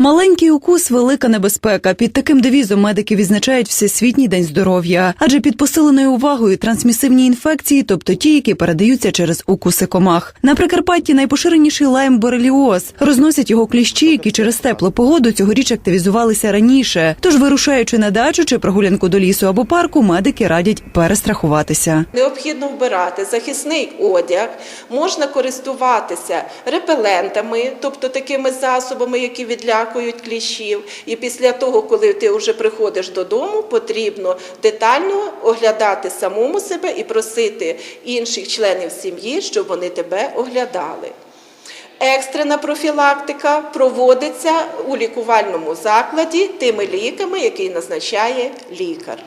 Маленький укус велика небезпека. Під таким девізом медики відзначають Всесвітній день здоров'я, адже під посиленою увагою трансмісивні інфекції, тобто ті, які передаються через укуси комах. На Прикарпатті найпоширеніший лайм бореліоз. Розносять його кліщі, які через теплу погоду цьогоріч активізувалися раніше. Тож, вирушаючи на дачу чи прогулянку до лісу або парку, медики радять перестрахуватися. Необхідно вбирати захисний одяг, можна користуватися репелентами, тобто такими засобами, які відлякують кліщів. І після того, коли ти вже приходиш додому, потрібно детально оглядати самому себе і просити інших членів сім'ї, щоб вони тебе оглядали. Екстрена профілактика проводиться у лікувальному закладі тими ліками, які назначає лікар.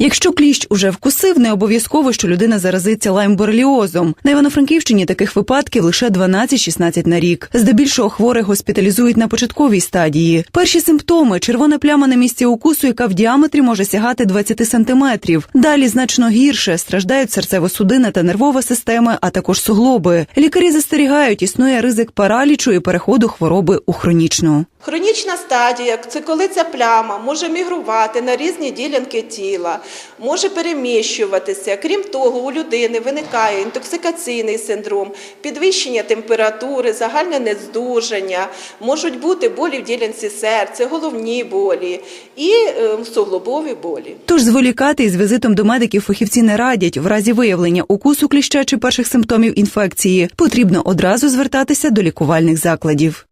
Якщо кліщ уже вкусив, не обов'язково, що людина заразиться лаймбореліозом. На Івано-Франківщині таких випадків лише 12-16 на рік. Здебільшого хворих госпіталізують на початковій стадії. Перші симптоми червона пляма на місці укусу, яка в діаметрі може сягати 20 сантиметрів. Далі значно гірше страждають серцево-судинна та нервова система, а також суглоби. Лікарі застерігають, існує ризик паралічу і переходу хвороби у хронічну. Хронічна стадія це коли ця пляма може мігрувати на різні ділянки тіла, може переміщуватися. Крім того, у людини виникає інтоксикаційний синдром, підвищення температури, загальне нездужання, можуть бути болі в ділянці серця, головні болі і е, суглобові болі. Тож зволікати із візитом до медиків фахівці не радять. В разі виявлення укусу кліща чи перших симптомів інфекції потрібно одразу звертатися до лікувальних закладів.